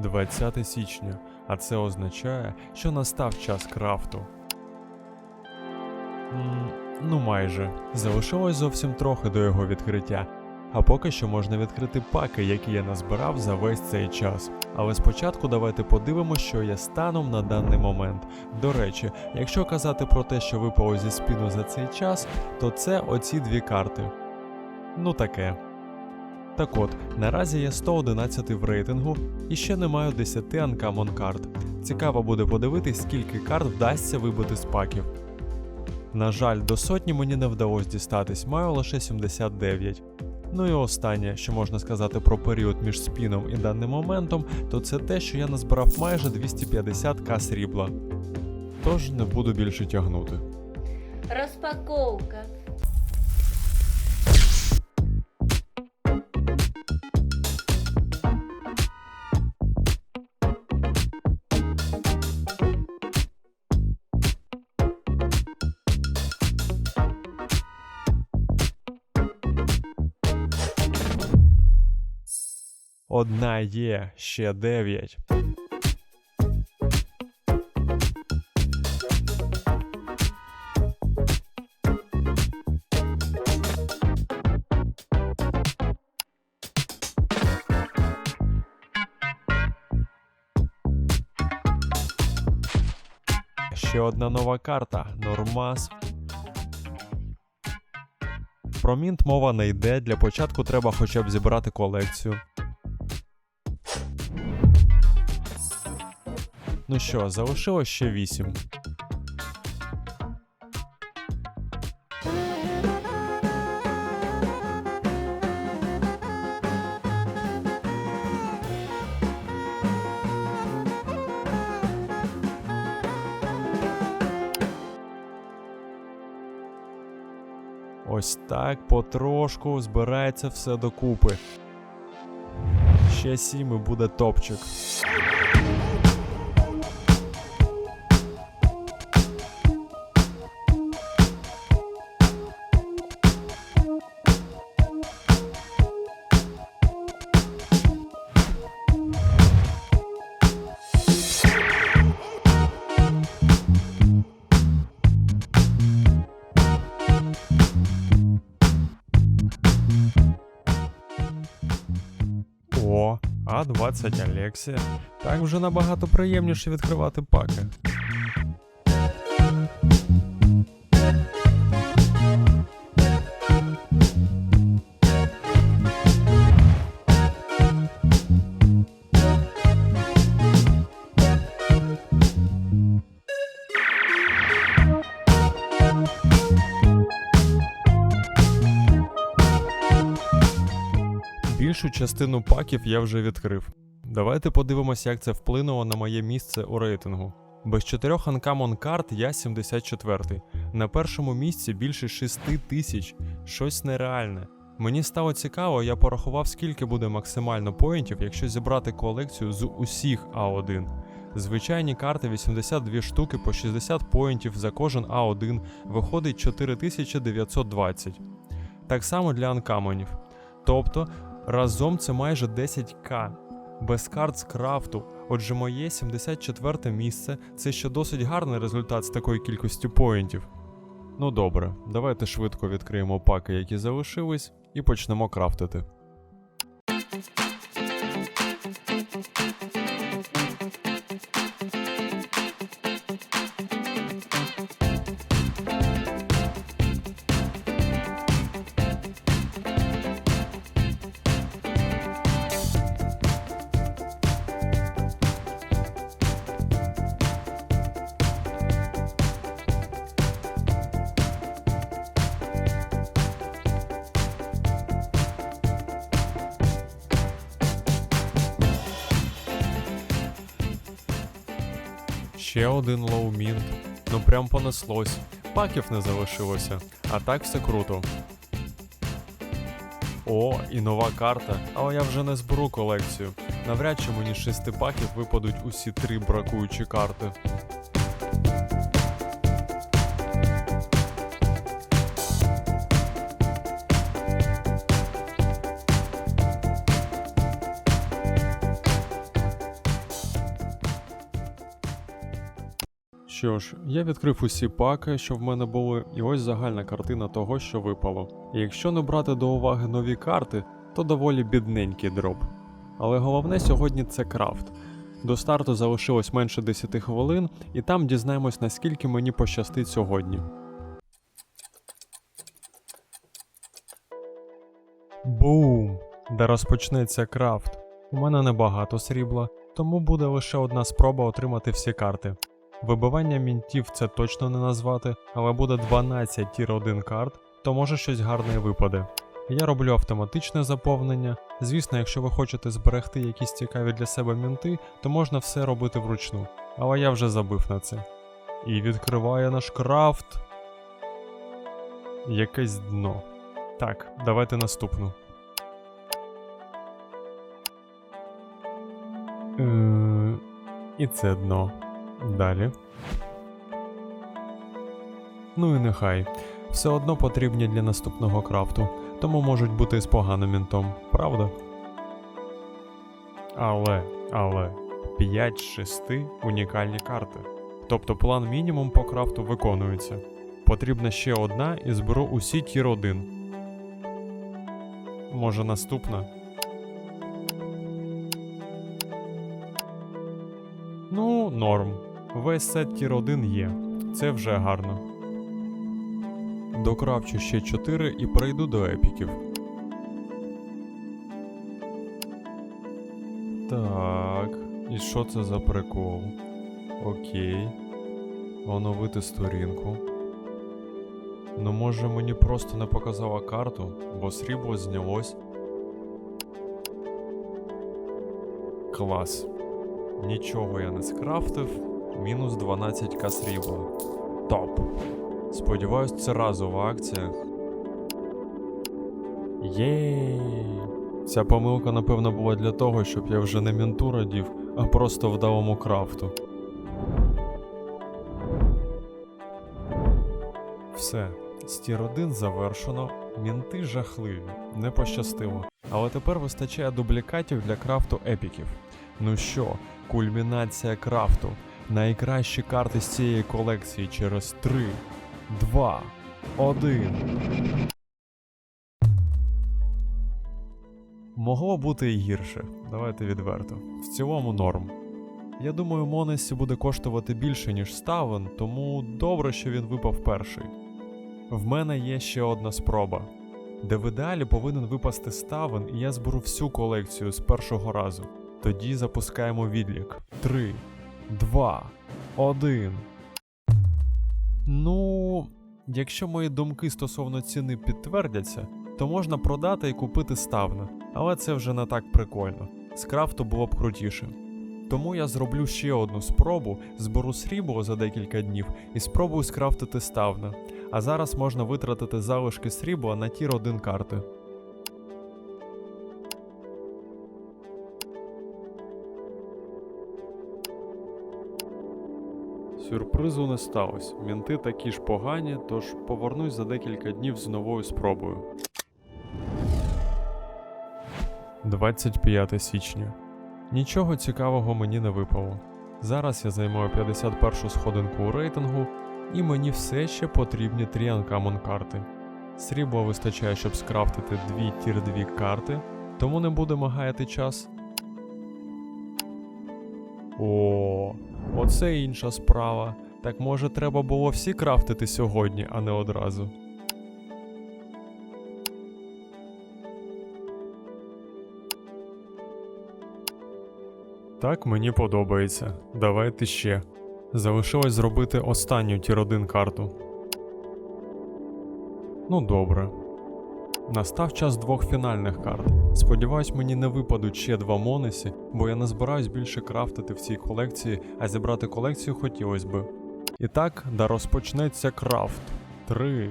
20 січня, а це означає, що настав час крафту. М, ну майже. Залишилось зовсім трохи до його відкриття. А поки що можна відкрити паки, які я назбирав за весь цей час. Але спочатку давайте подивимося, що є станом на даний момент. До речі, якщо казати про те, що випало зі спіну за цей час, то це оці дві карти. Ну таке. Так от, наразі я 111 в рейтингу і ще не маю 10 Uncommon карт. Цікаво буде подивитись, скільки карт вдасться вибити з паків. На жаль, до сотні мені не вдалося дістатись, маю лише 79. Ну і останнє, що можна сказати про період між спіном і даним моментом, то це те, що я назбирав майже 250к срібла. Тож не буду більше тягнути. Розпаковка. Одна є, ще 9. Ще одна нова карта Нормас. Про мінт мова не йде. Для початку треба хоча б зібрати колекцію. Ну що, залишилось ще 8. Ось так потрошку збирається все докупи. Ще 7 і буде топчик. А20 Алексія. Так вже набагато приємніше відкривати паки. Більшу частину паків я вже відкрив. Давайте подивимося, як це вплинуло на моє місце у рейтингу. Без чотирьох Uncommon карт я 74-й. На першому місці більше 6 тисяч. Щось нереальне. Мені стало цікаво, я порахував, скільки буде максимально поінтів, якщо зібрати колекцію з усіх А1. Звичайні карти 82 штуки по 60 поінтів за кожен А1 виходить 4920. Так само для анкамонів. Тобто Разом це майже 10к. Без карт з крафту. Отже, моє 74 місце це ще досить гарний результат з такою кількістю поінтів. Ну добре, давайте швидко відкриємо паки, які залишились, і почнемо крафтити. Ще один лоумінт. Ну прям понеслось. Паків не залишилося, а так все круто. О, і нова карта, але я вже не зберу колекцію. Навряд чи мені з шести паків випадуть усі три бракуючі карти. Що ж, я відкрив усі паки, що в мене були, і ось загальна картина того, що випало. І якщо не брати до уваги нові карти, то доволі бідненький дроп. Але головне сьогодні це крафт. До старту залишилось менше 10 хвилин, і там дізнаємось, наскільки мені пощастить сьогодні. Бум! Де розпочнеться крафт. У мене небагато срібла, тому буде лише одна спроба отримати всі карти. Вибивання мінтів це точно не назвати, але буде 12 тір 1 карт, то може щось гарне випаде. Я роблю автоматичне заповнення. Звісно, якщо ви хочете зберегти якісь цікаві для себе мінти, то можна все робити вручну. Але я вже забив на це. І відкриває наш крафт. Якесь дно. Так, давайте наступну. Е, І це дно. Далі. Ну і нехай. Все одно потрібні для наступного крафту, тому можуть бути з поганим мінтом, правда? Але, але, 5 з 6 унікальні карти. Тобто план мінімум по крафту виконується. Потрібна ще одна і зберу усі тір 1. Може наступна? Ну, норм. Весь сет тір 1 є. Це вже гарно. Докравчу ще 4 і перейду до епіків. Так. І що це за прикол? Окей. Оновити сторінку. Ну, може мені просто не показала карту, бо срібло знялось. Клас. Нічого я не скрафтив. Мінус 12к срібла. Топ. Сподіваюсь, це разова акція. Єй! Ця помилка, напевно, була для того, щоб я вже не мінту радів, а просто вдалому крафту. Все, стір 1 завершено. Мінти жахливі, не пощастило. Але тепер вистачає дублікатів для крафту епіків. Ну що, кульмінація крафту. Найкращі карти з цієї колекції через 3, 2, 1. Могло бути і гірше, давайте відверто. В цілому норм. Я думаю, Монесі буде коштувати більше, ніж Ставен, тому добре, що він випав перший. В мене є ще одна спроба, де в ідеалі повинен випасти Ставен, і я зберу всю колекцію з першого разу. Тоді запускаємо відлік. 3, 2, 1. Ну, якщо мої думки стосовно ціни підтвердяться, то можна продати і купити ставна, але це вже не так прикольно. З крафту було б крутіше. Тому я зроблю ще одну спробу, зберу срібло за декілька днів і спробую скрафтити ставна. А зараз можна витратити залишки срібла на тір 1 карти. Сюрпризу не сталося. Мінти такі ж погані, тож повернусь за декілька днів з новою спробою. 25 січня. Нічого цікавого мені не випало. Зараз я займаю 51 сходинку у рейтингу, і мені все ще потрібні 3 анкамон карти. Срібла вистачає, щоб скрафтити 2 тір 2 карти, тому не будемо гаяти час. О, оце інша справа. Так може треба було всі крафтити сьогодні, а не одразу. Так мені подобається. Давайте ще. Залишилось зробити останню тір 1 карту. Ну добре. Настав час двох фінальних карт. Сподіваюсь, мені не випадуть ще два Монесі, бо я не збираюсь більше крафтити в цій колекції, а зібрати колекцію хотілося би. І так, да розпочнеться крафт. 3,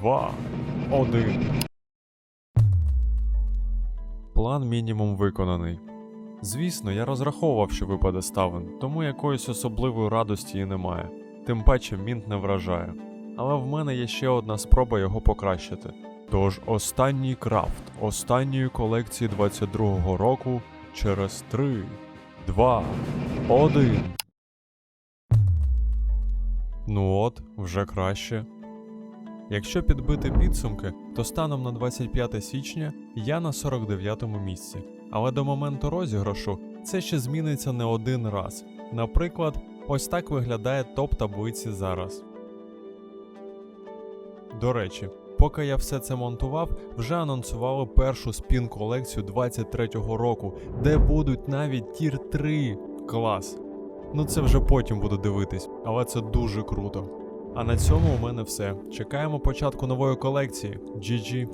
2, 1. План мінімум виконаний. Звісно, я розраховував, що випаде ставен, тому якоїсь особливої радості і немає. Тим паче мінт не вражає. Але в мене є ще одна спроба його покращити. Тож останній крафт останньої колекції 22-го року через 3, 2, 1. Ну от, вже краще. Якщо підбити підсумки, то станом на 25 січня я на 49-му місці. Але до моменту розіграшу це ще зміниться не один раз. Наприклад, ось так виглядає топ таблиці зараз. До речі, поки я все це монтував, вже анонсували першу спін колекцію 23-го року, де будуть навіть тір 3 клас. Ну це вже потім буду дивитись, але це дуже круто. А на цьому у мене все. Чекаємо початку нової колекції. GG.